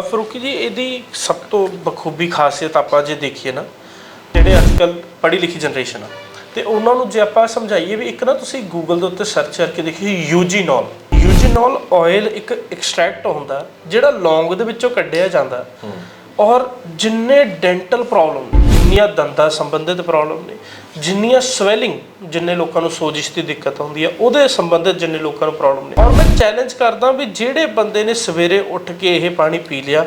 ਫਰੂਕੀ ਜੀ ਇਹਦੀ ਸਭ ਤੋਂ ਬਖੂਬੀ ਖਾਸੀਅਤ ਆਪਾਂ ਜੇ ਦੇਖੀਏ ਨਾ ਜਿਹੜੇ ਅੱਜ ਕੱਲ ਪੜ੍ਹੀ ਲਿਖੀ ਜਨਰੇਸ਼ਨ ਆ ਤੇ ਉਹਨਾਂ ਨੂੰ ਜੇ ਆਪਾਂ ਸਮਝਾਈਏ ਵੀ ਇੱਕ ਨਾ ਤੁਸੀਂ ਗੂਗਲ ਦੇ ਉੱਤੇ ਸਰਚ ਕਰਕੇ ਦੇਖਿਓ ਯੂਜੀਨੋਲ ਯੂਜੀਨੋਲ ਆਇਲ ਇੱਕ ਐਕਸਟ੍ਰੈਕਟ ਹੁੰਦਾ ਜਿਹੜਾ ਲੌਂਗ ਦੇ ਵਿੱਚੋਂ ਕੱਢਿਆ ਜਾਂਦਾ ਔਰ ਜਿੰਨੇ ਡੈਂਟਲ ਪ੍ਰੋਬਲਮ ਜਿੰਨੀਆਂ ਦੰਦਾਂ ਸੰਬੰਧਿਤ ਪ੍ਰੋਬਲਮ ਨੇ ਜਿੰਨੀਆਂ ਸਵੈਲਿੰਗ ਜਿੰਨੇ ਲੋਕਾਂ ਨੂੰ ਸੋਜਿਸ਼ ਦੀ ਦਿੱਕਤ ਹੁੰਦੀ ਆ ਉਹਦੇ ਸੰਬੰਧਿਤ ਜਿੰਨੇ ਲੋਕਾਂ ਨੂੰ ਪ੍ਰੋਬਲਮ ਨੇ। ਔਰ ਮੈਂ ਚੈਲੰਜ ਕਰਦਾ ਵੀ ਜਿਹੜੇ ਬੰਦੇ ਨੇ ਸਵੇਰੇ ਉੱਠ ਕੇ ਇਹ ਪਾਣੀ ਪੀ ਲਿਆ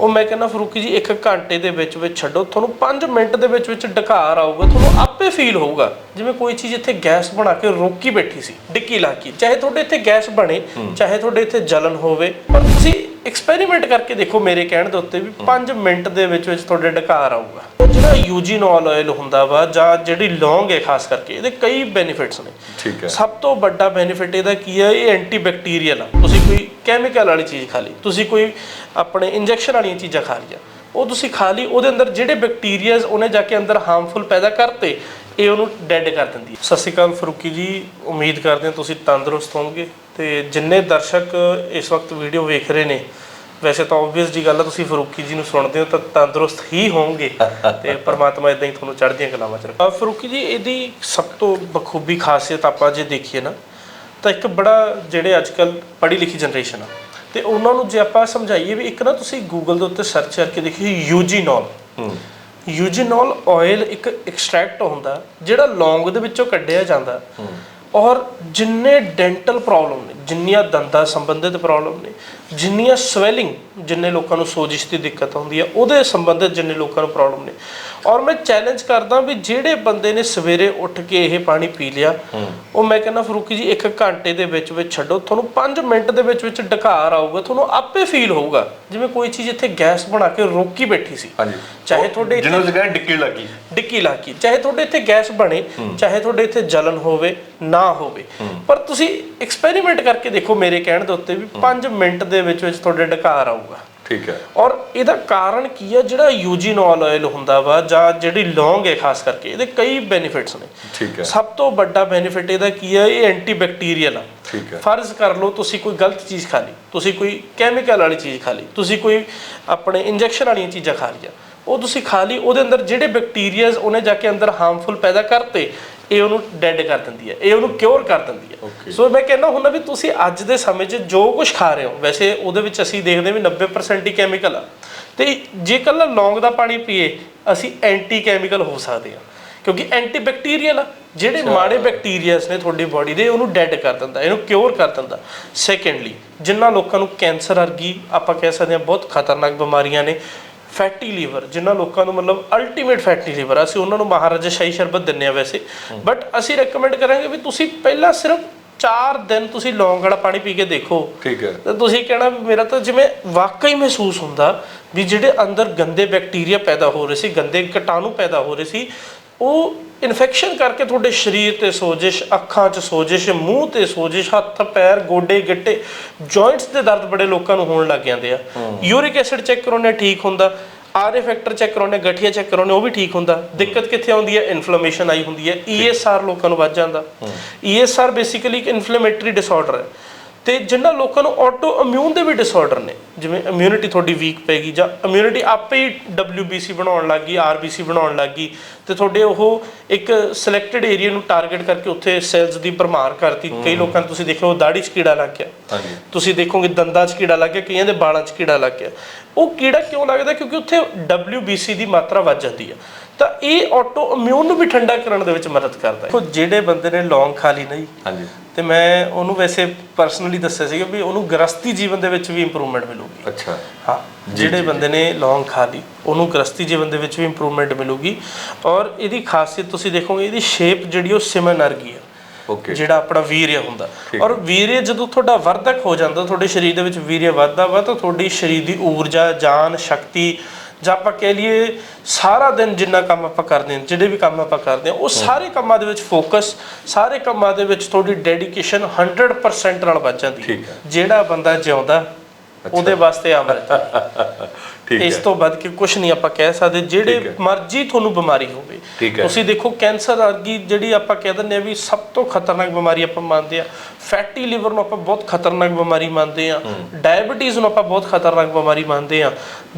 ਉਹ ਮੈਂ ਕਹਿੰਦਾ ਫਰੂਕੀ ਜੀ 1 ਘੰਟੇ ਦੇ ਵਿੱਚ ਵਿੱਚ ਛੱਡੋ ਤੁਹਾਨੂੰ 5 ਮਿੰਟ ਦੇ ਵਿੱਚ ਵਿੱਚ ਡਕਾਰ ਆਊਗਾ ਤੁਹਾਨੂੰ ਆਪੇ ਫੀਲ ਹੋਊਗਾ। ਜਿਵੇਂ ਕੋਈ ਚੀਜ਼ ਇੱਥੇ ਗੈਸ ਬਣਾ ਕੇ ਰੋਕੀ ਬੈਠੀ ਸੀ ਡਿੱਕੀ ਲਾ ਕੇ ਚਾਹੇ ਤੁਹਾਡੇ ਇੱਥੇ ਗੈਸ ਬਣੇ ਚਾਹੇ ਤੁਹਾਡੇ ਇੱਥੇ ਜਲਨ ਹੋਵੇ ਪਰ ਤੁਸੀਂ ਐਕਸਪੈਰੀਮੈਂਟ ਕਰਕੇ ਦੇਖੋ ਮੇਰੇ ਕਹਿਣ ਦੇ ਉੱਤੇ ਵੀ 5 ਮਿੰਟ ਦੇ ਵਿੱਚ ਵਿੱਚ ਤੁਹਾਡੇ ਡਕਾਰ ਆਊਗਾ। ਉਹ ਜਿਹੜਾ ਯੂਜੀਨੋਲ ਆਇਲ ਹੁੰਦਾ ਵਾ ਜਾਂ ਜਿਹੜੀ ਲੌਂਗ ਹੈ ਖਾਸ ਕਰਕੇ ਇਹਦੇ ਕਈ ਬੈਨੀਫਿਟਸ ਨੇ। ਠੀਕ ਹੈ। ਸਭ ਤੋਂ ਵੱਡਾ ਬੈਨੀਫਿਟ ਇਹਦਾ ਕੀ ਹੈ? ਇਹ ਐਂਟੀਬੈਕਟੀਰੀਅਲ ਆ। ਤੁਸੀਂ ਕੋਈ ਕੈਮੀਕਲ ਵਾਲੀ ਚੀਜ਼ ਖਾ ਲਈ ਤੁਸੀਂ ਕੋਈ ਆਪਣੇ ਇੰਜੈਕਸ਼ਨ ਵਾਲੀਆਂ ਚੀਜ਼ਾਂ ਖਾ ਲਈਆਂ ਉਹ ਤੁਸੀਂ ਖਾ ਲਈ ਉਹਦੇ ਅੰਦਰ ਜਿਹੜੇ ਬੈਕਟੀਰੀਆਜ਼ ਉਹਨੇ ਜਾ ਕੇ ਅੰਦਰ ਹਾਰਮਫੁਲ ਪੈਦਾ ਕਰਤੇ ਇਹ ਉਹਨੂੰ ਡੈਡ ਕਰ ਦਿੰਦੀ ਹੈ। ਸਤਿ ਸ਼੍ਰੀ ਅਕਾਲ ਫਰੂਕੀ ਜੀ ਉਮੀਦ ਕਰਦੇ ਹਾਂ ਤੁਸੀਂ ਤੰਦਰੁਸਤ ਹੋਵੋਗੇ। ਤੇ ਜਿੰਨੇ ਦਰਸ਼ਕ ਇਸ ਵਕਤ ਵੀਡੀਓ ਵੇਖ ਰਹੇ ਨੇ ਵੈਸੇ ਤਾਂ ਆਬਵੀਅਸ ਜੀ ਗੱਲ ਹੈ ਤੁਸੀਂ ਫਰੂਕੀ ਜੀ ਨੂੰ ਸੁਣਦੇ ਹੋ ਤਾਂ ਤੰਦਰੁਸਤ ਹੀ ਹੋਵੋਗੇ। ਤੇ ਪ੍ਰਮਾਤਮਾ ਇਦਾਂ ਹੀ ਤੁਹਾਨੂੰ ਚੜ੍ਹਦੀਆਂ ਕਲਾਵਾਂ ਚ ਰੱਖੇ। ਫਰੂਕੀ ਜੀ ਇਹਦੀ ਸਭ ਤੋਂ ਬਖੂਬੀ ਖਾਸੀਅਤ ਆਪਾਂ ਜੇ ਦੇਖੀਏ ਨਾ ਤਾਂ ਇੱਕ ਬੜਾ ਜਿਹੜੇ ਅੱਜ ਕੱਲ ਪੜ੍ਹੀ ਲਿਖੀ ਜਨਰੇਸ਼ਨ ਆ। ਤੇ ਉਹਨਾਂ ਨੂੰ ਜੇ ਆਪਾਂ ਸਮਝਾਈਏ ਵੀ ਇੱਕ ਨਾ ਤੁਸੀਂ ਗੂਗਲ ਦੇ ਉੱਤੇ ਸਰਚ ਕਰਕੇ ਦੇਖਿਓ ਯੂਜੀਨੋਲ ਹੂੰ। ਯੂਜੀਨੋਲ ਆਇਲ ਇੱਕ ਐਕਸਟ੍ਰੈਕਟ ਹੁੰਦਾ ਜਿਹੜਾ ਲੌਂਗ ਦੇ ਵਿੱਚੋਂ ਕੱਢਿਆ ਜਾਂਦਾ। ਔਰ ਜਿੰਨੇ ਡੈਂਟਲ ਪ੍ਰੋਬਲਮ ਨੇ ਜਿੰਨੀਆਂ ਦੰਦਾਂ ਸੰਬੰਧਿਤ ਪ੍ਰੋਬਲਮ ਨੇ ਜਿੰਨੀਆਂ ਸਵੈਲਿੰਗ ਜਿੰਨੇ ਲੋਕਾਂ ਨੂੰ ਸੋਜਿਸ਼ ਦੀ ਦਿੱਕਤ ਹੁੰਦੀ ਆ ਉਹਦੇ ਸੰਬੰਧਿਤ ਜਿੰਨੇ ਲੋਕਾਂ ਨੂੰ ਪ੍ਰੋਬਲਮ ਨੇ। ਔਰ ਮੈਂ ਚੈਲੰਜ ਕਰਦਾ ਵੀ ਜਿਹੜੇ ਬੰਦੇ ਨੇ ਸਵੇਰੇ ਉੱਠ ਕੇ ਇਹ ਪਾਣੀ ਪੀ ਲਿਆ ਉਹ ਮੈਂ ਕਹਿੰਦਾ ਫਰੂਕੀ ਜੀ 1 ਘੰਟੇ ਦੇ ਵਿੱਚ ਵਿੱਚ ਛੱਡੋ। ਤੁਹਾਨੂੰ 5 ਮਿੰਟ ਦੇ ਵਿੱਚ ਵਿੱਚ ਡਕਾਰ ਆਊਗਾ ਤੁਹਾਨੂੰ ਆਪੇ ਫੀਲ ਹੋਊਗਾ। ਜਿਵੇਂ ਕੋਈ ਚੀਜ਼ ਇੱਥੇ ਗੈਸ ਬਣਾ ਕੇ ਰੋਕੀ ਬੈਠੀ ਸੀ। ਹਾਂਜੀ। ਚਾਹੇ ਤੁਹਾਡੇ ਜਿਹਨੂੰ ਕਹਿੰਦੇ ਡਿੱਕੀ ਲੱਗੀ। ਡਿੱਕੀ ਲਾ ਕੇ ਚਾਹੇ ਤੁਹਾਡੇ ਇੱਥੇ ਗੈਸ ਬਣੇ ਚਾਹੇ ਤੁਹਾਡੇ ਇੱਥੇ ਜਲਨ ਹੋਵੇ ਨਾ ਹੋਵੇ। ਪਰ ਤੁਸੀਂ ਐਕਸਪੈਰੀਮੈਂਟ ਕਰਕੇ ਦੇਖੋ ਮੇਰੇ ਕਹਿਣ ਦੇ ਉੱਤੇ ਵੀ 5 ਮਿੰਟ ਦੇ ਵਿੱਚ ਵਿੱਚ ਤੁਹਾਡੇ ਡਕਾਰ ਆਊਗਾ। ਠੀਕ ਹੈ। ਔਰ ਇਹਦਾ ਕਾਰਨ ਕੀ ਹੈ? ਜਿਹੜਾ ਯੂਜੀਨੋਲ ਆਇਲ ਹੁੰਦਾ ਵਾ ਜਾਂ ਜਿਹੜੀ ਲੌਂਗ ਹੈ ਖਾਸ ਕਰਕੇ ਇਹਦੇ ਕਈ ਬੈਨੀਫਿਟਸ ਨੇ। ਠੀਕ ਹੈ। ਸਭ ਤੋਂ ਵੱਡਾ ਬੈਨੀਫਿਟ ਇਹਦਾ ਕੀ ਹੈ? ਇਹ ਐਂਟੀਬੈਕਟੀਰੀਅਲ ਆ। ਠੀਕ ਹੈ। ਫਰਜ਼ ਕਰ ਲਓ ਤੁਸੀਂ ਕੋਈ ਗਲਤ ਚੀਜ਼ ਖਾ ਲਈ ਤੁਸੀਂ ਕੋਈ ਕੈਮੀਕਲ ਵਾਲੀ ਚੀਜ਼ ਖਾ ਲਈ ਤੁਸੀਂ ਕੋਈ ਆਪਣੇ ਇੰਜੈਕਸ਼ਨ ਵਾਲੀਆਂ ਚੀਜ਼ਾਂ ਖਾ ਲਈਆਂ। ਉਹ ਤੁਸੀਂ ਖਾ ਲਈ ਉਹਦੇ ਅੰਦਰ ਜਿਹੜੇ ਬੈਕਟੀਰੀਆਜ਼ ਉਹਨੇ ਜਾ ਕੇ ਅੰਦਰ ਹਾਰਮਫੁਲ ਪੈਦਾ ਕਰਤੇ ਇਹ ਉਹਨੂੰ ਡੈਡ ਕਰ ਦਿੰਦੀ ਹੈ ਇਹ ਉਹਨੂੰ ਕਿਉਰ ਕਰ ਦਿੰਦੀ ਹੈ. ਸੋ ਮੈਂ ਕਹਿੰਦਾ ਹੁੰਦਾ ਵੀ ਤੁਸੀਂ ਅੱਜ ਦੇ ਸਮੇਂ 'ਚ ਜੋ ਕੁਝ ਖਾ ਰਹੇ ਹੋ ਵੈਸੇ ਉਹਦੇ ਵਿੱਚ ਅਸੀਂ ਦੇਖਦੇ ਵੀ 90% ਹੀ ਕੈਮੀਕਲ ਆ। ਤੇ ਜੇ ਕੱਲਾ ਲੌਂਗ ਦਾ ਪਾਣੀ ਪੀਏ ਅਸੀਂ ਐਂਟੀ ਕੈਮੀਕਲ ਹੋ ਸਕਦੇ ਹਾਂ ਕਿਉਂਕਿ ਐਂਟੀਬੈਕਟੀਰੀਅਲ ਆ ਜਿਹੜੇ ਮਾੜੇ ਬੈਕਟੀਰੀਆਸ ਨੇ ਤੁਹਾਡੀ ਬਾਡੀ ਦੇ ਉਹਨੂੰ ਡੈਡ ਕਰ ਦਿੰਦਾ ਇਹਨੂੰ ਕਿਉਰ ਕਰ ਦਿੰਦਾ। ਸੈਕੰਡਲੀ ਜਿਨ੍ਹਾਂ ਲੋਕਾਂ ਨੂੰ ਕੈਂਸਰ ਵਰਗੀ ਆਪਾਂ ਕਹਿ ਸਕਦੇ ਹਾਂ ਬਹੁਤ ਖਤਰਨਾਕ ਬਿਮਾਰੀਆਂ ਨੇ ਫੈਟੀ ਲੀਵਰ ਜਿਨ੍ਹਾਂ ਲੋਕਾਂ ਨੂੰ ਮਤਲਬ ਅਲਟੀਮੇਟ ਫੈਟੀ ਲੀਵਰ ਅਸੀਂ ਉਹਨਾਂ ਨੂੰ ਮਹਾਰਾਜਾ ਸ਼ਾਹੀ ਸ਼ਰਬਤ ਦਿੰਨੇ ਆ ਵੈਸੇ। ਬਟ ਅਸੀਂ ਰეკਮੈਂਡ ਕਰਾਂਗੇ ਵੀ ਤੁਸੀਂ ਪਹਿਲਾਂ ਸਿਰਫ 4 ਦਿਨ ਤੁਸੀਂ ਲੌਂਗ ਵਾਲਾ ਪਾਣੀ ਪੀ ਕੇ ਦੇਖੋ। ਠੀਕ ਹੈ। ਤਾਂ ਤੁਸੀਂ ਕਹਿਣਾ ਵੀ ਮੇਰਾ ਤਾਂ ਜਿਵੇਂ ਵਾਕਈ ਮਹਿਸੂਸ ਹੁੰਦਾ ਵੀ ਜਿਹੜੇ ਅੰਦਰ ਗੰਦੇ ਬੈਕਟੀਰੀਆ ਪੈਦਾ ਹੋ ਰਹੇ ਸੀ ਗੰਦੇ ਕੀਟਾਣੂ ਪੈਦਾ ਹੋ ਰਹੇ ਸੀ ਉਹ ਇਨਫੈਕਸ਼ਨ ਕਰਕੇ ਤੁਹਾਡੇ ਸਰੀਰ ਤੇ ਸੋਜਿਸ਼ ਅੱਖਾਂ 'ਚ ਸੋਜਿਸ਼ ਮੂੰਹ ਤੇ ਸੋਜਿਸ਼ ਹੱਥ ਪੈਰ ਗੋਡੇ ਗਿੱਟੇ ਜੁਆਇੰਟਸ ਦੇ ਦਰਦ ਬੜੇ ਲੋਕਾਂ ਨੂੰ ਹੋਣ ਲੱਗ ਜਾਂਦੇ ਆ। ਯੂਰਿਕ ਐਸਿਡ ਚੈੱਕ ਕਰਾਉਣੇ ਠੀਕ ਹੁੰਦਾ। ਆਰਏ ਫੈਕਟਰ ਚੈੱਕ ਕਰਾਉਣੇ ਗਠੀਆ ਚੈੱਕ ਕਰਾਉਣੇ ਉਹ ਵੀ ਠੀਕ ਹੁੰਦਾ। ਦਿੱਕਤ ਕਿੱਥੇ ਆਉਂਦੀ ਹੈ ਇਨਫਲੇਮੇਸ਼ਨ ਆਈ ਹੁੰਦੀ ਹੈ ਈਐਸਆਰ ਲੋਕਾਂ ਨੂੰ ਵੱਧ ਜਾਂਦਾ। ਈਐਸਆਰ ਬੇਸਿਕਲੀ ਇੱਕ ਇਨਫਲੇਮੇਟਰੀ ਡਿਸਆਰਡਰ ਹੈ ਤੇ ਜਿਨ੍ਹਾਂ ਲੋਕਾਂ ਨੂੰ ਆਟੋ ਇਮਿਊਨ ਦੇ ਵੀ ਡਿਸਆਰਡਰ ਨੇ ਜਿਵੇਂ ਇਮਿਊਨਿਟੀ ਤੁਹਾਡੀ ਵੀਕ ਪੈਗੀ ਜਾਂ ਇਮਿਊਨਿਟੀ ਆਪੇ ਹੀ WBC ਬਣਾਉਣ ਲੱਗ ਗਈ RBC ਬਣਾਉਣ ਲੱਗ ਗਈ ਤੇ ਤੁਹਾਡੇ ਉਹ ਇੱਕ ਸਿਲੈਕਟਡ ਏਰੀਆ ਨੂੰ ਟਾਰਗੇਟ ਕਰਕੇ ਉੱਥੇ ਸੈਲਸ ਦੀ ਭਰਮਾਰ ਕਰਤੀ। ਕਈ ਲੋਕਾਂ ਨੂੰ ਤੁਸੀਂ ਦੇਖਿਓ ਦਾੜੀ 'ਚ ਕੀੜਾ ਲੱਗ ਗਿਆ। ਹਾਂਜੀ। ਤੁਸੀਂ ਦੇਖੋਗੇ ਦੰਦਾਂ 'ਚ ਕੀੜਾ ਲੱਗ ਗਿਆ ਕਈਆਂ ਦੇ ਬਾਲਾਂ 'ਚ ਕੀੜਾ ਲੱਗ ਗਿਆ। ਉਹ ਕੀੜਾ ਕਿਉਂ ਲੱਗਦਾ? ਕਿਉਂਕਿ ਉੱਥੇ WBC ਦੀ ਮਾਤਰਾ ਵੱਧ ਜਾਂਦੀ ਹੈ ਤਾਂ ਇਹ ਆਟੋ ਇਮਿਊਨ ਨੂੰ ਵੀ ਠੰਡਾ ਕਰਨ ਦੇ ਵਿੱਚ ਮਦਦ ਕਰਦਾ ਹੈ। ਜਿਹੜੇ ਬੰਦੇ ਨੇ ਲੌਂਗ ਖਾ ਲਈ ਨਾ ਜੀ ਹਾਂਜੀ। ਤੇ ਮੈਂ ਉਹਨੂੰ ਵੈਸੇ ਪਰਸਨਲੀ ਦੱਸਿਆ ਸੀਗਾ ਵੀ ਉਹਨੂੰ ਗ੍ਰਸਤੀ ਜੀਵਨ ਦੇ ਵਿੱਚ ਵੀ ਇੰਪਰੂਵਮੈਂਟ ਮਿਲੂਗੀ। ਅੱਛਾ। ਹਾਂ ਜਿਹੜੇ ਬੰਦੇ ਨੇ ਲੌਂਗ ਖਾ ਲਈ ਉਹਨੂੰ ਗ੍ਰਸਤੀ ਜੀਵਨ ਦੇ ਵਿੱਚ ਵੀ ਇੰਪਰੂਵਮੈਂਟ ਮਿਲੂਗੀ। ਔਰ ਇਹਦੀ ਖਾਸੀਅਤ ਤੁਸੀਂ ਦੇਖੋਗੇ ਇਹਦੀ ਸ਼ੇਪ ਜਿਹੜੀ ਉਹ ਸਿਮਨ ਵਰਗੀ ਆ। ਓਕੇ ਜਿਹੜਾ ਆਪਣਾ ਵੀਰਯ ਹੁੰਦਾ। ਔਰ ਵੀਰਯ ਜਦੋਂ ਤੁਹਾਡਾ ਵਰਧਕ ਹੋ ਜਾਂਦਾ ਤੁਹਾਡੇ ਸਰੀਰ ਦੇ ਵਿੱਚ ਵੀਰਯ ਵੱਧਦਾ ਵਾ ਤਾਂ ਤੁਹਾਡੀ ਸਰੀਰ ਦੀ ਊਰਜਾ ਜਾਨ ਸ਼ਕਤੀ ਜਾਂ ਆਪਾਂ ਕਹਿ ਲਈਏ ਸਾਰਾ ਦਿਨ ਜਿੰਨਾ ਕੰਮ ਆਪਾਂ ਕਰਦੇ ਹਾਂ ਜਿਹੜੇ ਵੀ ਕੰਮ ਆਪਾਂ ਕਰਦੇ ਹਾਂ ਉਹ ਸਾਰੇ ਕੰਮਾਂ ਦੇ ਵਿੱਚ ਫੋਕਸ ਸਾਰੇ ਕੰਮਾਂ ਦੇ ਵਿੱਚ ਤੁਹਾਡੀ ਡੈਡੀਕੇਸ਼ਨ 100% ਨਾਲ ਵੱਜ ਜਾਂਦੀ। ਜਿਹੜਾ ਬੰਦਾ ਜਿਉਂਦਾ ਉਹਦੇ ਵਾਸਤੇ ਅੰਮ੍ਰਿਤ ਠੀਕ ਇਸ ਹੈ। ਤੋਂ ਵੱਧ ਕੇ ਕੁਝ ਨਹੀਂ ਆਪਾਂ ਕਹਿ ਸਕਦੇ। ਜਿਹੜੇ। ਮਰਜ਼ੀ ਤੁਹਾਨੂੰ ਬਿਮਾਰੀ ਹੋਵੇ। ਤੁਸੀਂ ਦੇਖੋ ਕੈਂਸਰ ਵਰਗੀ ਜਿਹੜੀ ਆਪਾਂ ਕਹਿ ਦਿੰਦੇ ਆ ਵੀ ਸਭ ਤੋਂ ਖਤਰਨਾਕ ਬਿਮਾਰੀ ਆਪਾਂ ਮੰਨਦੇ ਆ ਫੈਟੀ ਲਿਵਰ ਨੂੰ ਆਪਾਂ ਬਹੁਤ ਖਤਰਨਾਕ ਬਿਮਾਰੀ ਮੰਨਦੇ ਆ ਡਾਇਬੀਟੀਜ਼ ਨੂੰ ਆਪਾਂ ਬਹੁਤ ਖਤਰਨਾਕ ਬਿਮਾਰੀ ਮੰਨਦੇ ਆ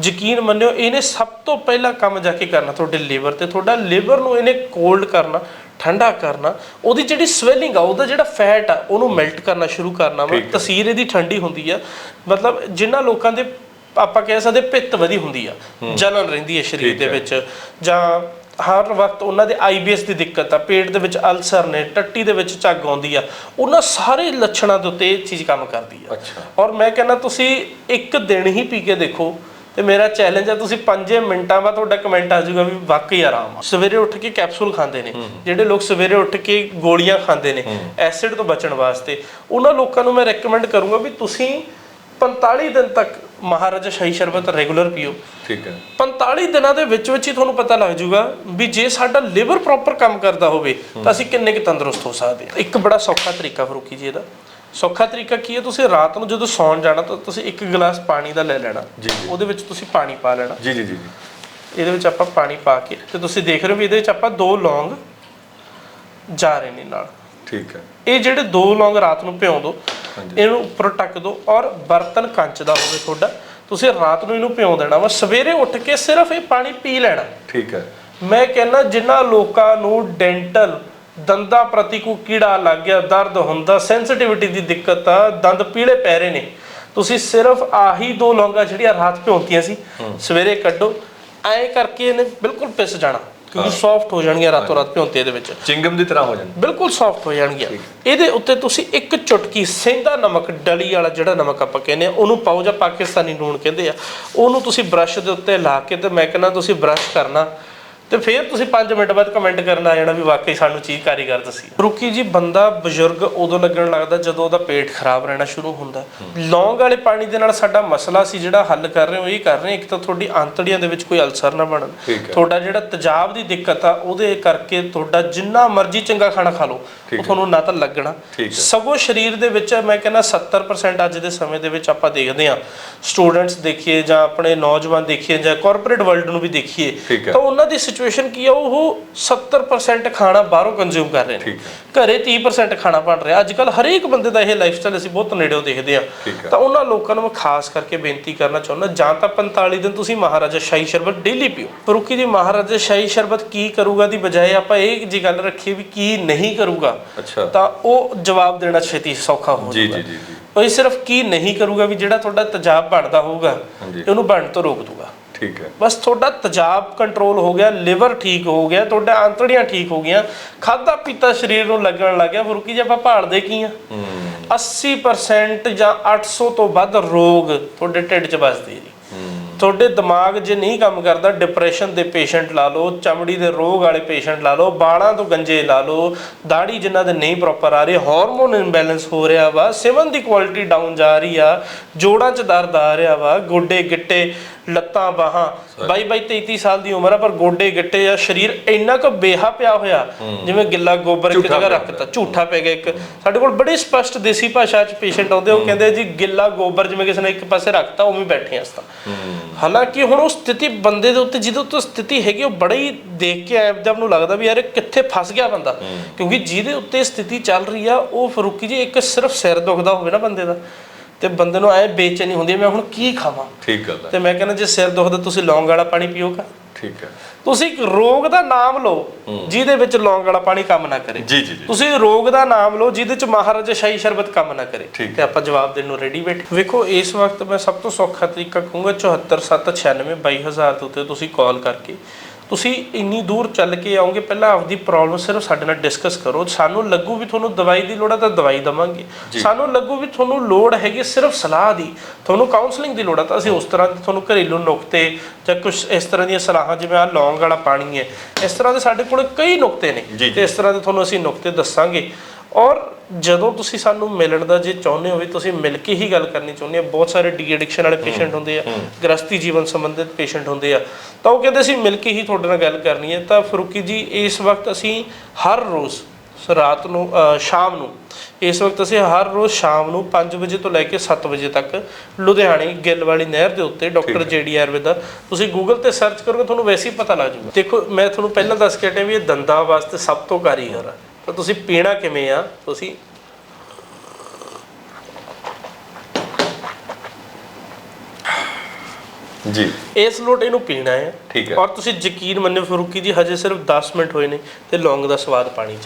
ਯਕੀਨ ਮੰਨਿਓ ਇਹਨੇ ਸਭ ਤੋਂ ਪਹਿਲਾ ਕੰਮ ਜਾ ਕੇ ਕਰਨਾ ਤੁਹਾਡੇ ਲਿਵਰ ਤੇ ਤੁਹਾਡਾ ਲਿਵਰ ਨੂੰ ਇਹਨੇ ਕੋਲਡ ਕਰਨਾ ਠੰਡਾ ਕਰਨਾ ਉਹਦੀ ਜਿਹੜੀ ਸਵੈਲਿੰਗ ਆ ਉਹਦਾ ਜਿਹੜਾ ਫੈਟ ਆ ਉਹਨੂੰ ਮੈਲਟ ਕਰਨਾ ਸ਼ੁਰੂ ਕਰਨਾ ਵਾ। ਤਸੀਰ ਇਹਦੀ ਠੰਡੀ ਹੁੰਦੀ ਆ। ਮਤਲਬ ਜਿਨ੍ਹਾਂ ਲੋਕਾਂ ਦੇ ਆਪਾਂ ਕਹਿ ਸਕਦੇ ਪਿੱਤ ਵਧੀ ਹੁੰਦੀ ਆ ਜਲਨ ਰਹਿੰਦੀ ਹੈ ਸਰੀਰ ਦੇ। ਵਿੱਚ। ਜਾਂ ਹਰ ਵਕਤ ਉਹਨਾਂ ਦੇ ਆਈਬੀਐਸ ਦੀ ਦਿੱਕਤ ਆ ਪੇਟ ਦੇ ਵਿੱਚ ਅਲਸਰ ਨੇ ਟੱਟੀ ਦੇ ਵਿੱਚ ਝੱਗ ਆਉਂਦੀ ਆ ਉਹਨਾਂ ਸਾਰੇ ਲੱਛਣਾਂ ਦੇ ਉੱਤੇ ਇਹ ਚੀਜ਼ ਕੰਮ ਕਰਦੀ ਆ। ਔਰ ਮੈਂ ਕਹਿੰਦਾ ਤੁਸੀਂ ਇੱਕ ਦਿਨ ਹੀ ਪੀ ਕੇ ਦੇਖੋ ਤੇ ਮੇਰਾ ਚੈਲੰਜ ਹੈ ਤੁਸੀਂ 5 ਮਿੰਟਾਂ ਬਾਅਦ ਤੁਹਾਡਾ ਕਮੈਂਟ ਆ ਜਾਊਗਾ ਵੀ ਵਾਕਈ ਆਰਾਮ ਆ। ਸਵੇਰੇ ਉੱਠ ਕੇ ਕੈਪਸੂਲ ਖਾਂਦੇ ਨੇ ਜਿਹੜੇ ਲੋਕ ਸਵੇਰੇ ਉੱਠ ਕੇ ਗੋਲੀਆਂ ਖਾਂਦੇ ਨੇ ਐਸਿਡ ਤੋਂ ਬਚਣ ਵਾਸਤੇ ਉਹਨਾਂ ਲੋਕਾਂ ਨੂੰ ਮੈਂ ਰეკਮੈਂਡ ਕਰੂੰਗਾ ਵੀ ਤੁਸੀਂ 45 ਦਿਨ ਤੱਕ ਮਹਾਰਾਜਾ ਸ਼ਾਹੀ ਸ਼ਰਬਤ ਰੈਗੂਲਰ ਪੀਓ। ਠੀਕ ਹੈ। 45 ਦਿਨਾਂ ਦੇ ਵਿੱਚ ਵਿੱਚ ਹੀ ਤੁਹਾਨੂੰ ਪਤਾ ਲੱਗ ਜਾਊਗਾ ਵੀ ਜੇ ਸਾਡਾ ਲਿਵਰ ਪ੍ਰੋਪਰ ਕੰਮ ਕਰਦਾ ਹੋਵੇ ਤਾਂ ਅਸੀਂ ਕਿੰਨੇ ਕੁ ਤੰਦਰੁਸਤ ਹੋ ਸਕਦੇ ਹਾਂ। ਇੱਕ ਬੜਾ ਸੌਖਾ ਤਰੀਕਾ ਫਰੂਕੀ ਜੀ ਇਹਦਾ। ਸੌਖਾ ਤਰੀਕਾ ਕੀ ਹੈ? ਤੁਸੀਂ ਰਾਤ ਨੂੰ ਜਦੋਂ ਸੌਣ ਜਾਣਾ ਤਾਂ ਤੁਸੀਂ ਇੱਕ ਗਲਾਸ ਪਾਣੀ ਦਾ ਲੈ ਲੈਣਾ। ਜੀ, ਜੀ। ਉਹਦੇ ਵਿੱਚ ਤੁਸੀਂ ਪਾਣੀ ਪਾ ਲੈਣਾ। ਜੀ ਜੀ ਜੀ ਜੀ। ਇਹਦੇ ਵਿੱਚ ਆਪਾਂ ਪਾਣੀ ਪਾ ਕੇ ਤੇ ਤੁਸੀਂ ਦੇਖ ਰਹੇ ਹੋ ਵੀ ਇਹਦੇ ਵਿੱਚ ਆਪਾਂ ਦੋ ਲੌਂਗ ਜਾ ਰਹੇ ਨੇ ਨਾਲ। ਠੀਕ ਹੈ। ਇਹ ਜਿਹੜੇ ਦੋ ਲੌਂਗ ਰਾਤ ਨੂੰ ਭਿਉਂ ਦਿਓ ਹਾਂਜੀ। ਇਹਨੂੰ ਉੱਪਰ ਟੱਕ ਦਿਓ ਔਰ ਬਰਤਨ ਕੰਚ ਦਾ ਹੋਵੇ ਤੁਹਾਡਾ ਤੁਸੀਂ ਰਾਤ ਨੂੰ ਇਹਨੂੰ ਭਿਉਂ ਦੇਣਾ ਵਾ। ਸਵੇਰੇ ਉੱਠ ਕੇ ਸਿਰਫ ਇਹ ਪਾਣੀ ਪੀ ਲੈਣਾ। ਠੀਕ ਹੈ। ਮੈਂ ਕਹਿੰਦਾ ਜਿਨ੍ਹਾਂ ਲੋਕਾਂ ਨੂੰ ਡੈਂਟਲ ਦੰਦਾਂ ਪ੍ਰਤੀ ਕੋਈ ਕੀੜਾ ਲੱਗ ਗਿਆ ਦਰਦ ਹੁੰਦਾ ਸੈਂਸਿਟਿਵਿਟੀ ਦੀ ਦਿੱਕਤ ਆ ਦੰਦ ਪੀਲੇ ਪੈ ਰਹੇ ਨੇ। ਤੁਸੀਂ ਸਿਰਫ ਆਹੀ ਦੋ ਲੌਂਗਾ ਜਿਹੜੀਆਂ ਰਾਤ ਭਿਉਂਤੀਆਂ ਸੀ ਸਵੇਰੇ ਕੱਢੋ ਐਂ ਕਰਕੇ ਇਹਨੇ ਬਿਲਕੁਲ ਪਿਸ ਜਾਣਾ ਕਿਉਂਕਿ ਸੌਫਟ ਹੋ ਜਾਣਗੀਆਂ ਰਾਤੋਂ ਰਾਤ ਭਿਉਂਤੇ ਦੇ ਵਿੱਚ। ਚਿੰਗਮ ਦੀ ਤਰ੍ਹਾਂ ਹੋ ਜਾਂਦਾ ਬਿਲਕੁਲ ਸੌਫਟ ਹੋ ਜਾਣਗੀਆਂ। ਇਹਦੇ ਉੱਤੇ ਤੁਸੀਂ ਇੱਕ ਚੁਟਕੀ ਸੇਂਦਾ ਨਮਕ ਡਲੀ ਵਾਲਾ ਜਿਹੜਾ ਨਮਕ ਆਪਾਂ ਕਹਿੰਦੇ ਆ ਉਹਨੂੰ ਪਾਓ ਜਾਂ ਪਾਕਿਸਤਾਨੀ ਨੂਣ ਕਹਿੰਦੇ ਆ ਉਹਨੂੰ ਤੁਸੀਂ ਬ੍ਰਸ਼ ਦੇ ਉੱਤੇ ਲਾ ਕੇ ਤੇ ਮੈਂ ਕਹਿੰਦਾ ਤੁਸੀਂ ਬ੍ਰਸ਼ ਕਰਨਾ। ਤੇ ਫਿਰ ਤੁਸੀਂ 5 ਮਿੰਟ ਬਾਅਦ ਕਮੈਂਟ ਕਰਨ ਆ ਜਾਣਾ ਵੀ ਵਾਕਈ ਸਾਨੂੰ ਚੀਜ਼ ਕਾਰੀਗਰ ਦੱਸੀ ਰੁਕੀ ਜੀ ਬੰਦਾ ਬਜ਼ੁਰਗ ਉਦੋਂ ਲੱਗਣ ਲੱਗਦਾ ਜਦੋਂ ਉਹਦਾ ਪੇਟ ਖਰਾਬ ਰਹਿਣਾ ਸ਼ੁਰੂ ਹੁੰਦਾ ਲੌਂਗ ਵਾਲੇ ਪਾਣੀ ਦੇ ਨਾਲ ਸਾਡਾ ਮਸਲਾ ਸੀ ਜਿਹੜਾ ਹੱਲ ਕਰ ਰਹੇ ਹੋ ਇਹ ਕਰ ਰਹੇ। ਇੱਕ ਤਾਂ ਤੁਹਾਡੀ ਆਂਤੜੀਆਂ ਦੇ ਵਿੱਚ ਕੋਈ ਅਲਸਰ ਨਾ ਬਣਨ। ਤੁਹਾਡਾ ਜਿਹੜਾ ਤੇਜ਼ਾਬ ਦੀ ਦਿੱਕਤ ਆ ਉਹਦੇ ਕਰਕੇ ਤੁਹਾਡਾ ਜਿੰਨਾ ਮਰਜ਼ੀ ਚੰਗਾ ਖਾਣਾ ਖਾ ਲਓ ਉਹ ਤੁਹਾਨੂੰ ਨਾ ਤਾਂ ਲੱਗਣਾ। ਸਗੋਂ ਸਰੀਰ ਦੇ ਵਿੱਚ ਮੈਂ ਕਹਿੰਦਾ 70% ਅੱਜ ਦੇ ਸਮੇਂ ਦੇ ਵਿੱਚ ਆਪਾਂ ਦੇਖਦੇ ਹਾਂ ਸਟੂਡੈਂਟਸ ਦੇਖੀਏ ਜਾਂ ਆਪਣੇ ਨੌਜਵਾਨ ਦੇਖੀਏ ਜਾਂ ਕਾਰਪੋਰੇਟ ਵਰਲਡ ਨੂੰ ਵੀ ਦੇਖੀਏ। ਤਾਂ ਉਹਨਾਂ ਦੀ ਸਿਚੁਏਸ਼ਨ ਕੀ ਆ ਉਹ 70% ਖਾਣਾ ਬਾਹਰੋਂ ਕੰਜ਼ਿਊਮ ਕਰ ਰਹੇ ਨੇ। ਘਰੇ 30% ਖਾਣਾ ਬਣ ਰਿਹਾ। ਅੱਜ ਕੱਲ ਹਰੇਕ ਬੰਦੇ ਦਾ ਇਹ ਲਾਈਫਸਟਾਈਲ ਅਸੀਂ ਬਹੁਤ ਨੇੜਿਓਂ ਦੇਖਦੇ ਆ। ਤਾਂ ਉਹਨਾਂ ਲੋਕਾਂ ਨੂੰ ਮੈਂ ਖਾਸ ਕਰਕੇ ਬੇਨਤੀ ਕਰਨਾ ਚਾਹੁੰਦਾ ਜਾਂ ਤਾਂ 45 ਦਿਨ ਤੁਸੀਂ ਮਹਾਰਾਜਾ ਸ਼ਾਹੀ ਸ਼ਰਬਤ ਡੇਲੀ ਪੀਓ। ਰੁਕੀ ਜੀ ਮਹਾਰਾਜਾ ਸ਼ਾਹੀ ਸ਼ਰਬਤ ਕੀ ਕਰੂਗਾ ਦੀ ਬਜਾਏ ਆਪਾਂ ਇਹ ਜੀ ਗੱਲ ਰੱਖੀਏ ਵੀ ਕੀ ਨਹੀਂ ਕਰੂਗਾ ਤਾਂ ਉਹ ਜਵਾਬ ਦੇਣਾ ਛੇਤੀ ਸੌਖਾ ਹੋ ਜਾਊਗਾ। ਜੀ ਜੀ ਜੀ। ਉਹ ਸਿਰਫ ਕੀ ਨਹੀਂ ਕਰੂਗਾ ਵੀ ਜਿਹੜਾ ਤੁਹਾਡਾ ਤੇਜ਼ਾਬ ਬਣਦਾ ਹੋਊਗਾ। ਉਹਨੂੰ ਬਣਨ ਤੋਂ ਰੋਕ ਦੂਗਾ ਠੀਕ ਹੈ। ਬਸ ਤੁਹਾਡਾ ਤੇਜ਼ਾਬ ਕੰਟਰੋਲ ਹੋ ਗਿਆ ਲਿਵਰ ਠੀਕ ਹੋ ਗਿਆ ਤੁਹਾਡਾ ਆਂਤੜੀਆਂ ਠੀਕ ਹੋ ਗਈਆਂ। ਖਾਦਾ ਪੀਤਾ ਸਰੀਰ ਨੂੰ ਲੱਗਣ ਲੱਗ ਗਿਆ। ਫਰੂਕੀ ਜੇ ਆਪਾਂ ਭਾਲਦੇ ਕੀ ਆ? ਹੂੰ। 80% ਜਾਂ 800 ਤੋਂ ਵੱਧ ਰੋਗ ਤੁਹਾਡੇ ਢਿੱਡ 'ਚ ਵੱਸਦੇ ਜੀ ਤੁਹਾਡੇ ਦਿਮਾਗ ਜੇ ਨਹੀਂ ਕੰਮ ਕਰਦਾ ਡਿਪਰੈਸ਼ਨ ਦੇ ਪੇਸ਼ੈਂਟ ਲਾ ਲਓ ਚਮੜੀ ਦੇ ਰੋਗ ਵਾਲੇ ਪੇਸ਼ੈਂਟ ਲਾ ਲਓ ਬਾਲਾਂ ਤੋਂ ਗੰਜੇ ਲਾ ਲਓ ਦਾੜੀ ਜਿਨ੍ਹਾਂ ਦੇ ਨਹੀਂ ਪ੍ਰੋਪਰ ਆ ਰਹੇ ਹਾਰਮੋਨ ਇੰਬੈਲੈਂਸ ਹੋ ਰਿਹਾ ਵਾ ਸਿਵਨ ਦੀ ਕੁਆਲਿਟੀ ਡਾਊਨ ਜਾ ਰਹੀ ਆ ਜੋੜਾਂ 'ਚ ਦਰਦ ਆ ਰਿਹਾ ਵਾ ਗੋਡੇ ਗਿੱਟੇ ਲੱਤਾਂ ਬਾਹਾਂ। ਬਾਈ ਬਾਈ 33 ਸਾਲ ਦੀ ਉਮਰ ਆ ਪਰ ਗੋਡੇ ਗਿੱਟੇ ਆ ਸਰੀਰ ਇੰਨਾ ਕੁ ਬੇਹਾ ਪਿਆ ਹੋਇਆ। ਜਿਵੇਂ ਗਿੱਲਾ ਗੋਬਰ ਇੱਕ ਜਗ੍ਹਾ ਰੱਖਤਾ ਝੂਠਾ ਪੈ ਗਿਆ ਇੱਕ। ਸਾਡੇ ਕੋਲ ਬੜੀ ਸਪਸ਼ਟ ਦੇਸੀ ਭਾਸ਼ਾ 'ਚ ਪੇਸ਼ੈਂਟ ਆਉਂਦੇ ਉਹ ਕਹਿੰਦੇ ਜੀ ਗਿੱਲਾ ਗੋਬਰ ਜਿਵੇਂ ਕਿਸੇ ਨੇ ਇੱਕ ਪਾਸੇ ਰੱਖਤਾ ਉਵੇਂ ਬੈਠੇ ਹਸਤਾ ਹਾਲਾਂਕਿ ਹੁਣ ਉਹ ਸਥਿਤੀ ਬੰਦੇ ਦੇ ਉੱਤੇ ਜਿਹਦੇ ਉੱਤੇ ਸਥਿਤੀ ਹੈਗੀ ਉਹ ਬੜਾ ਹੀ ਦੇਖ ਕੇ ਆਪ ਨੂੰ ਲੱਗਦਾ ਵੀ ਯਾਰ ਇਹ ਕਿੱਥੇ ਫਸ ਗਿਆ ਬੰਦਾ। ਕਿਉਂਕਿ ਜਿਹਦੇ ਉੱਤੇ ਸਥਿਤੀ ਚੱਲ ਰਹੀ ਆ ਉਹ ਫਰੂਕੀ ਜੀ ਇੱਕ ਸਿਰਫ ਸਿਰ ਦੁਖਦਾ ਹੋਵੇ ਨਾ ਬੰਦੇ ਦਾ। ਤੇ ਬੰਦੇ ਨੂੰ ਐ ਬੇਚੈਨੀ ਹੁੰਦੀ ਹੈ ਮੈਂ ਹੁਣ ਕੀ ਖਾਵਾਂ? ਠੀਕ ਗੱਲ ਹੈ। ਤੇ ਮੈਂ ਕਹਿੰਦਾ ਜੇ ਸਿਰ ਦੁਖਦਾ ਤੁਸੀਂ ਲੌਂਗ ਵਾਲਾ ਪਾਣੀ ਪੀਓਗਾ। ਠੀਕ ਹੈ। ਤੁਸੀਂ ਇੱਕ ਰੋਗ ਦਾ ਨਾਮ ਲਓ ਜਿਹਦੇ ਵਿੱਚ ਲੌਂਗ ਵਾਲਾ ਪਾਣੀ ਕੰਮ ਨਾ ਕਰੇ। ਜੀ ਜੀ ਤੁਸੀਂ ਰੋਗ ਦਾ ਨਾਮ ਲਓ ਜਿਹਦੇ ਚ ਮਹਾਰਾਜਾ ਸ਼ਾਹੀ ਸ਼ਰਬਤ ਕੰਮ ਨਾ ਕਰੇ। ਤੇ ਆਪਾਂ ਜਵਾਬ ਦੇਣ ਨੂੰ ਰੈਡੀ ਬੈਠੇ। ਵੇਖੋ ਇਸ ਵਕਤ ਮੈਂ ਸਭ ਤੋਂ ਸੌਖਾ ਤਰੀਕਾ ਕਹੂੰਗਾ 74796 22000 ਦੇ ਉੱਤੇ ਤੁਸੀਂ ਕਾਲ ਕਰਕੇ ਤੁਸੀਂ ਇੰਨੀ ਦੂਰ ਚੱਲ ਕੇ ਆਓਗੇ ਪਹਿਲਾਂ ਆਪਦੀ ਪ੍ਰੋਬਲਮ ਸਿਰਫ ਸਾਡੇ ਨਾਲ ਡਿਸਕਸ ਕਰੋ। ਸਾਨੂੰ ਲੱਗੂ ਵੀ ਤੁਹਾਨੂੰ ਦਵਾਈ ਦੀ ਲੋੜ ਹੈ ਤਾਂ ਦਵਾਈ ਦਵਾਂਗੇ। ਸਾਨੂੰ ਲੱਗੂ ਵੀ ਤੁਹਾਨੂੰ ਲੋੜ ਹੈਗੀ ਸਿਰਫ ਸਲਾਹ ਦੀ। ਤੁਹਾਨੂੰ ਕਾਉਂਸਲਿੰਗ ਦੀ ਲੋੜ ਹੈ ਤਾਂ ਅਸੀਂ ਉਸ ਤਰ੍ਹਾਂ ਦੀ ਤੁਹਾਨੂੰ ਘਰੇਲੂ ਨੁਕਤੇ ਜਾਂ ਕੁਝ ਇਸ ਤਰ੍ਹਾਂ ਦੀਆਂ ਸਲਾਹਾਂ ਜਿਵੇਂ ਆ ਲੌਂਗ ਵਾਲਾ ਪਾਣੀ ਹੈ ਇਸ ਤਰ੍ਹਾਂ ਦੇ ਸਾਡੇ ਕੋਲ ਕਈ ਨੁਕਤੇ ਨੇ। ਤੇ ਇਸ ਤਰ੍ਹਾਂ ਦੇ ਤੁਹਾਨੂੰ ਅਸੀਂ ਨੁਕਤੇ ਦੱਸਾਂਗੇ। ਔਰ ਜਦੋਂ ਤੁਸੀਂ ਸਾਨੂੰ ਮਿਲਣ ਦਾ ਜੇ ਚਾਹੁੰਦੇ ਹੋ ਵੀ ਤੁਸੀਂ ਮਿਲ ਕੇ ਹੀ ਗੱਲ ਕਰਨੀ ਚਾਹੁੰਦੇ ਹੋ ਬਹੁਤ ਸਾਰੇ ਡੀ ਐਡਿਕਸ਼ਨ ਵਾਲੇ ਪੇਸ਼ੈਂਟ ਹੁੰਦੇ ਆ ਗ੍ਰਸਤੀ ਜੀਵਨ ਸੰਬੰਧਿਤ ਪੇਸ਼ੈਂਟ ਹੁੰਦੇ ਆ ਤਾਂ ਉਹ ਕਹਿੰਦੇ ਅਸੀਂ ਮਿਲ ਕੇ ਹੀ ਤੁਹਾਡੇ ਨਾਲ ਗੱਲ ਕਰਨੀ ਹੈ ਤਾਂ ਫਰੂਕੀ ਜੀ ਇਸ ਵਕਤ ਅਸੀਂ ਹਰ ਰੋਜ਼ ਸੋ ਰਾਤ ਨੂੰ ਸ਼ਾਮ ਨੂੰ ਇਸ ਵਕਤ ਅਸੀਂ ਹਰ ਰੋਜ਼ ਸ਼ਾਮ ਨੂੰ 5 ਵਜੇ ਤੋਂ ਲੈ ਕੇ 7 ਵਜੇ ਤੱਕ ਲੁਧਿਆਣੇ ਗਿੱਲ ਵਾਲੀ ਨਹਿਰ ਦੇ ਉੱਤੇ ਡਾਕਟਰ ਜੇਡੀ ਆਯੁਰਵੇਦਾ ਤੁਸੀਂ ਗੂਗਲ ਤੇ ਸਰਚ ਕਰੋਗੇ ਤੁਹਾਨੂੰ ਵੈਸੇ ਹੀ ਪਤਾ ਲੱਗ ਜਾਊਗਾ। ਦੇਖੋ ਮੈਂ ਤੁਹਾਨੂੰ ਪਹਿਲਾਂ ਦੱਸ ਕੇ ਹਟਿਆ ਵੀ ਇਹ ਦੰਦਾਂ ਵਾਸਤੇ ਸਭ ਤੋਂ ਕਾਰੀਗਰ ਆ। ਤਾਂ ਤੁਸੀਂ ਪੀਣਾ ਕਿਵੇਂ ਆ? ਤੁਸੀਂ ਜੀ। ਇਸ ਲੋਟੇ ਨੂੰ ਪੀਣਾ ਹੈ। ਠੀਕ ਹੈ। ਔਰ ਤੁਸੀਂ ਯਕੀਨ ਮੰਨਿਓ ਫਰੂਕੀ ਜੀ ਹਜੇ ਸਿਰਫ 10 ਮਿੰਟ ਹੋਏ ਨੇ ਤੇ ਲੌਂਗ ਦਾ ਸਵਾਦ ਪਾਣੀ ਚ।